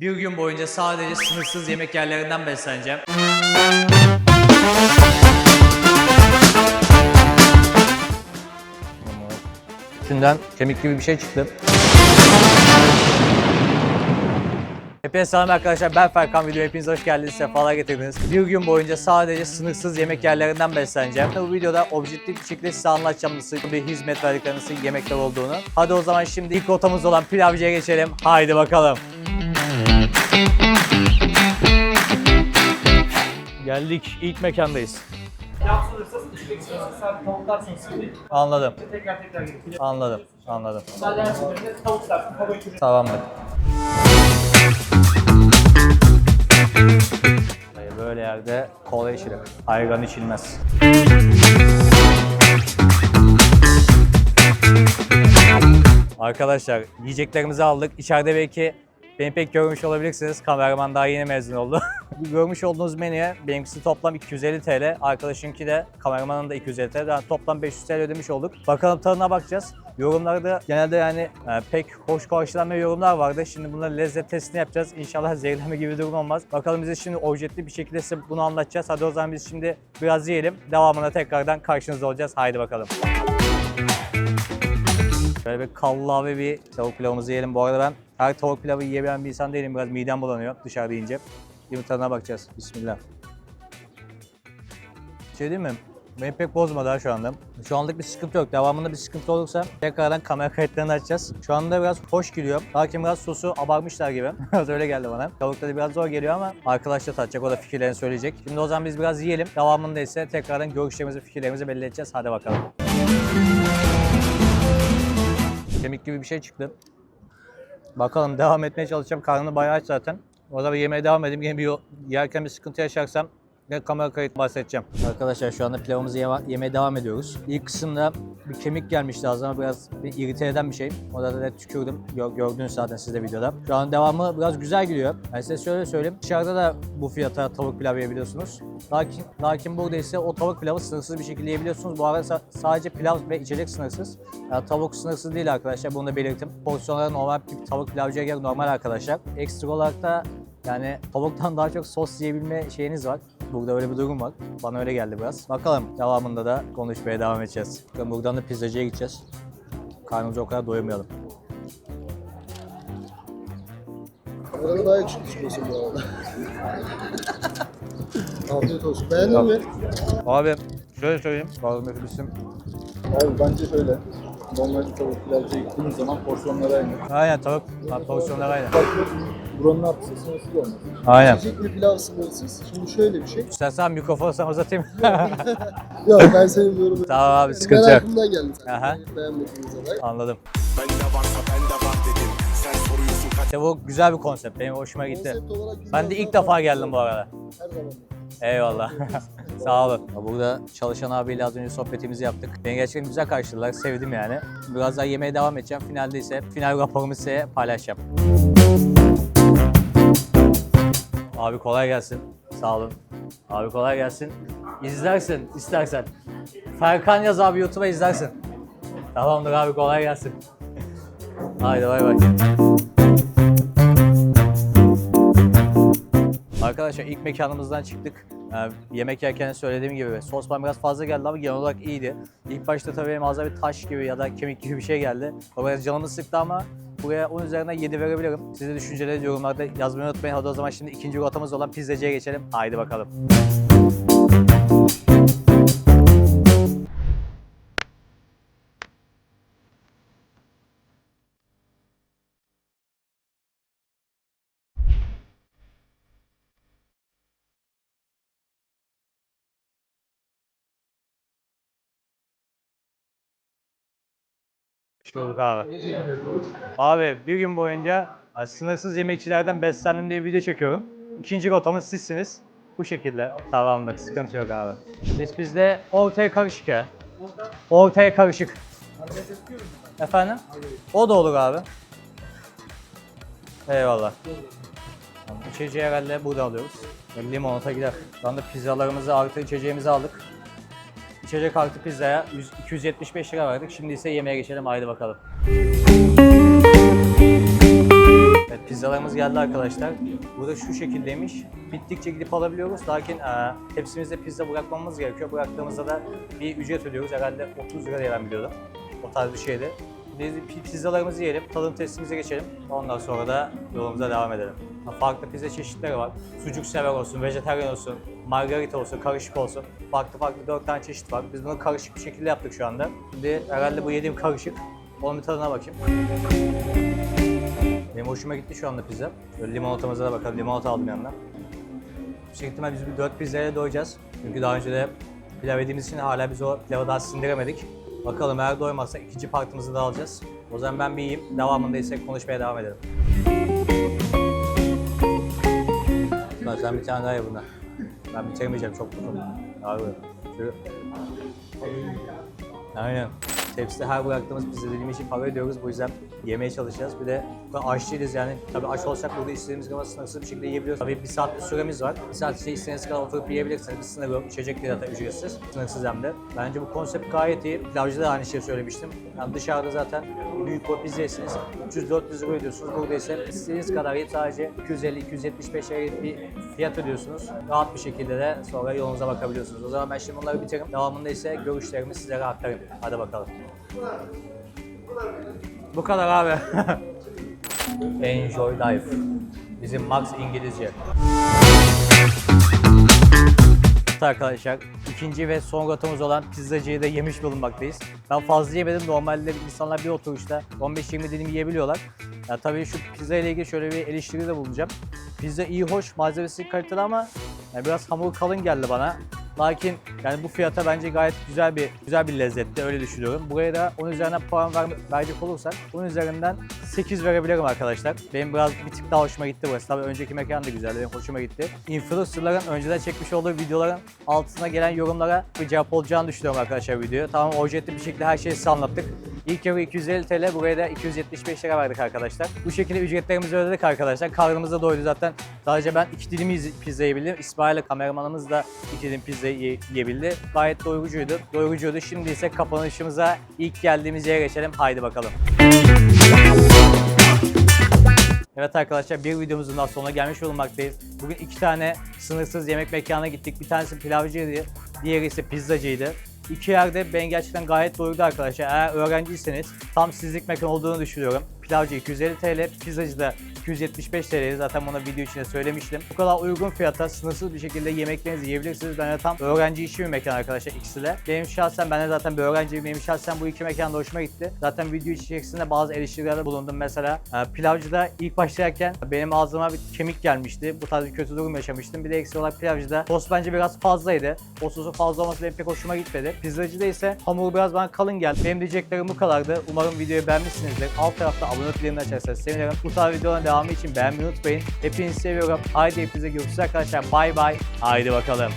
Bir gün boyunca sadece sınırsız yemek yerlerinden besleneceğim. Şundan kemik gibi bir şey çıktı. Hepinize selam arkadaşlar ben Ferkan video hepiniz hoş geldiniz sefalar getirdiniz. Bir gün boyunca sadece sınırsız yemek yerlerinden besleneceğim. Bu videoda objektif bir şekilde size anlatacağım nasıl bir hizmet verdikleri nasıl yemekler olduğunu. Hadi o zaman şimdi ilk rotamız olan pilavcıya geçelim. Haydi bakalım. Geldik ilk mekandayız. Sen değil. Anladım. Tekrar tekrar. Anladım. Anladım. Sadece her seferinde. Tamamdır. Böyle yerde kola içilir. Ayran içilmez. Arkadaşlar yiyeceklerimizi aldık. İçeride belki beni pek görmüş olabilirsiniz. Kameraman daha yeni mezun oldu. Görmüş olduğunuz menüye benimkisi toplam 250 TL. Arkadaşınki de kameramanın da 250 TL. Yani toplam 500 TL ödemiş olduk. Bakalım tadına bakacağız. Yorumlarda genelde yani e, pek hoş karşılanmayan yorumlar vardı. Şimdi bunların lezzet testini yapacağız. İnşallah zehirleme gibi bir durum olmaz. Bakalım biz de şimdi objektif bir şekilde bunu anlatacağız. Hadi o zaman biz şimdi biraz yiyelim. Devamında tekrardan karşınızda olacağız. Haydi bakalım. Şöyle bir kallavi bir tavuk pilavımızı yiyelim. Bu arada ben her tavuk pilavı yiyebilen bir insan değilim. Biraz midem bulanıyor dışarıda yiyince. Bir tadına bakacağız. Bismillah. Şey değil mi? Beni pek bozmadı ha şu anda. Şu anlık bir sıkıntı yok. Devamında bir sıkıntı olursa tekrardan kamera kayıtlarını açacağız. Şu anda biraz hoş geliyor. Lakin biraz sosu abarmışlar gibi. biraz öyle geldi bana. Tavukta da biraz zor geliyor ama arkadaş da tatacak. O da fikirlerini söyleyecek. Şimdi o zaman biz biraz yiyelim. Devamında ise tekrardan görüşlerimizi, fikirlerimizi belli edeceğiz. Hadi bakalım. Kemik gibi bir şey çıktı. Bakalım devam etmeye çalışacağım. Karnım bayağı aç zaten. O zaman yemeğe devam edeyim. Yine bir yerken bir sıkıntı yaşarsam ne kamera kayıt bahsedeceğim. Arkadaşlar şu anda pilavımızı yeme- yemeye devam ediyoruz. İlk kısımda bir kemik gelmişti ağzıma biraz bir irite eden bir şey. O da tükürdüm. Gör- gördünüz zaten siz de videoda. Şu an devamı biraz güzel gidiyor. Ben size şöyle söyleyeyim. Dışarıda da bu fiyata tavuk pilav yiyebiliyorsunuz. Lakin, lakin burada ise o tavuk pilavı sınırsız bir şekilde yiyebiliyorsunuz. Bu arada sa- sadece pilav ve içecek sınırsız. Yani tavuk sınırsız değil arkadaşlar. Bunu da belirttim. Porsiyonları normal bir tavuk pilavcıya göre normal arkadaşlar. Ekstra olarak da yani tavuktan daha çok sos yiyebilme şeyiniz var. Burada öyle bir durum var. Bana öyle geldi biraz. Bakalım devamında da konuşmaya devam edeceğiz. Bakın buradan da pizzacıya gideceğiz. Karnımıza o kadar doyamayalım. Kamerada daha yakışıklı çıkıyorsun bu arada. Afiyet olsun. Beğendin mi? Abi şöyle söyleyeyim. Bazı isim. Abi bence şöyle. Normal tavuk pilavcıya gittiğiniz zaman porsiyonları aynı. Aynen tavuk. Ha, Porsiyonlar aynı. Farklı buranın artısı sınırsız olmaz. Aynen. İçecek bir pilav sınırsız. Şimdi şöyle bir şey. İstersen mikrofonu sana uzatayım. Yok ben sevmiyorum. tamam abi sıkıntı yok. Merakımdan geldim sen. Aha. Beğenmediğiniz olay. Anladım. Bende varsa bende var dedim. Sen soruyorsun kaç İşte bu güzel bir konsept. Benim hoşuma gitti. Konsept olarak güzel Ben de ilk zaten defa geldim bu arada. Her zaman. Eyvallah. Sağ olun. Burada çalışan abiyle az önce sohbetimizi yaptık. Beni gerçekten güzel karşıladılar. Sevdim yani. Biraz daha yemeğe devam edeceğim. Finalde ise final raporumu size paylaşacağım. Abi kolay gelsin. Sağ olun. Abi kolay gelsin. İzlersin istersen. Ferkan yaz abi YouTube'a izlersin. Tamamdır abi kolay gelsin. Haydi bay bay. Arkadaşlar ilk mekanımızdan çıktık. Ee, yemek yerken söylediğim gibi sos bana biraz fazla geldi ama genel olarak iyiydi. İlk başta tabii benim bir taş gibi ya da kemik gibi bir şey geldi. O biraz canımı sıktı ama buraya 10 üzerinden 7 verebilirim. Siz de düşünceleri yorumlarda yazmayı unutmayın. Hadi o zaman şimdi ikinci rotamız olan pizzacıya geçelim. Haydi bakalım. Bulduk abi. Abi bir gün boyunca sınırsız yemekçilerden beslendim diye video çekiyorum. İkinci rotamız sizsiniz. Bu şekilde. Tamamdır. Sıkıntı yok abi. Biz bizde ortaya karışık ya. Ortaya karışık. Efendim? O da olur abi. Eyvallah. İçeceği herhalde burada alıyoruz. Limonata gider. Şu anda pizzalarımızı artı içeceğimizi aldık. İçecek artı pizzaya 100 275 lira verdik. Şimdi ise yemeğe geçelim. Haydi bakalım. Evet, pizzalarımız geldi arkadaşlar. Burada şu şekildeymiş. Bittikçe gidip alabiliyoruz. Lakin e, tepsimizde pizza bırakmamız gerekiyor. Bıraktığımızda da bir ücret ödüyoruz. Herhalde 30 lira diye ben biliyordum. O tarz bir şeydi. Biz pi- pizzalarımızı yiyelim, tadım testimize geçelim. Ondan sonra da yolumuza devam edelim. Farklı pizza çeşitleri var. Sucuk sever olsun, vejetaryen olsun, margarita olsun, karışık olsun. Farklı farklı dört tane çeşit var. Biz bunu karışık bir şekilde yaptık şu anda. Şimdi herhalde bu yediğim karışık. Onun bir tadına bakayım. Benim hoşuma gitti şu anda pizza. Böyle limonatamıza da bakalım. Limonata aldım yanına. Yüksek ihtimal biz bir 4 pizzaya doyacağız. Çünkü daha önce de pilav yediğimiz için hala biz o pilavı daha sindiremedik. Bakalım eğer doymazsak ikinci partimizi de alacağız. O zaman ben bir yiyeyim. Devamında ise konuşmaya devam edelim. Lan sen bir tane daha ye bundan. Ben bitiremeyeceğim çok uzun. Abi. Şöyle. Aynen. Tepside her bıraktığımız pizza dilimi için para ödüyoruz. Bu yüzden yemeye çalışacağız. Bir de bu değiliz yani. Tabii aç olsak burada istediğimiz kadar sınırsız bir şekilde yiyebiliyoruz. Tabii bir saat bir süremiz var. Bir saat içinde istediğiniz kadar oturup yiyebilirsiniz. Bir sınır yok. İçecek de zaten ücretsiz. Sınırsız hem de. Bence bu konsept gayet iyi. Pilavcıda da aynı şeyi söylemiştim. Yani dışarıda zaten büyük boy pizza yersiniz. 300-400 lira ödüyorsunuz. Burada ise istediğiniz kadar yiyip sadece 250-275 lira bir fiyat ödüyorsunuz. Rahat bir şekilde de sonra yolunuza bakabiliyorsunuz. O zaman ben şimdi bunları bitiririm. Devamında ise görüşlerimi sizlere aktarayım. Hadi bakalım. Bu kadar abi. Enjoy life. Bizim Max İngilizce. Evet arkadaşlar ikinci ve son rotamız olan pizzacıyı da yemiş bulunmaktayız. Ben fazla yemedim. Normalde insanlar bir oturuşta 15-20 dilim yiyebiliyorlar. Ya tabii şu pizza ile ilgili şöyle bir eleştiride bulunacağım. Pizza iyi hoş, malzemesi kaliteli ama ya biraz hamur kalın geldi bana. Lakin yani bu fiyata bence gayet güzel bir güzel bir lezzette öyle düşünüyorum. Buraya da 10 üzerinden puan ver, verecek olursak 10 üzerinden 8 verebilirim arkadaşlar. Benim biraz bir tık daha hoşuma gitti burası. Tabii önceki mekan da güzeldi, benim hoşuma gitti. Influencerların önceden çekmiş olduğu videoların altına gelen yorumlara bir cevap olacağını düşünüyorum arkadaşlar videoya. Tamam ojetli bir şekilde her şeyi size anlattık. İlk yarı 250 TL, buraya da 275 lira verdik arkadaşlar. Bu şekilde ücretlerimizi ödedik arkadaşlar. Karnımız da doydu zaten. Sadece ben iki dilim pizza yiyebildim. İsmail kameramanımız da iki dilim pizza ye- yiyebildi. Gayet doyurucuydu. Doyurucuydu. Şimdi ise kapanışımıza ilk geldiğimiz yere geçelim. Haydi bakalım. Evet arkadaşlar bir videomuzun daha sonuna gelmiş bulunmaktayız. Bugün iki tane sınırsız yemek mekanına gittik. Bir tanesi pilavcıydı, diğeri ise pizzacıydı. İki yerde ben gerçekten gayet doyurdu arkadaşlar. Eğer öğrenciyseniz tam sizlik mekan olduğunu düşünüyorum. Pilavcı 250 TL, pizzacı da 275 TL. Zaten bunu video içinde söylemiştim. Bu kadar uygun fiyata sınırsız bir şekilde yemeklerinizi yiyebilirsiniz. Ben de tam öğrenci işi bir mekan arkadaşlar ikisi de. Benim şahsen ben de zaten bir öğrenciyim. Benim şahsen bu iki mekan da hoşuma gitti. Zaten video içerisinde bazı eleştirilerde bulundum. Mesela e, pilavcıda ilk başlarken benim ağzıma bir kemik gelmişti. Bu tarz bir kötü durum yaşamıştım. Bir de eksi olarak pilavcıda sos bence biraz fazlaydı. O sosu fazla olması benim pek hoşuma gitmedi. Pizzacıda ise hamur biraz bana kalın geldi. Benim diyeceklerim bu kadardı. Umarım videoyu beğenmişsinizdir. Alt tarafta abone olup bildirimleri açarsanız sevinirim. Bu tarz videoların devamı için beğenmeyi unutmayın. Hepinizi seviyorum. Haydi hepinize görüşürüz arkadaşlar. Bay bay. Haydi bakalım.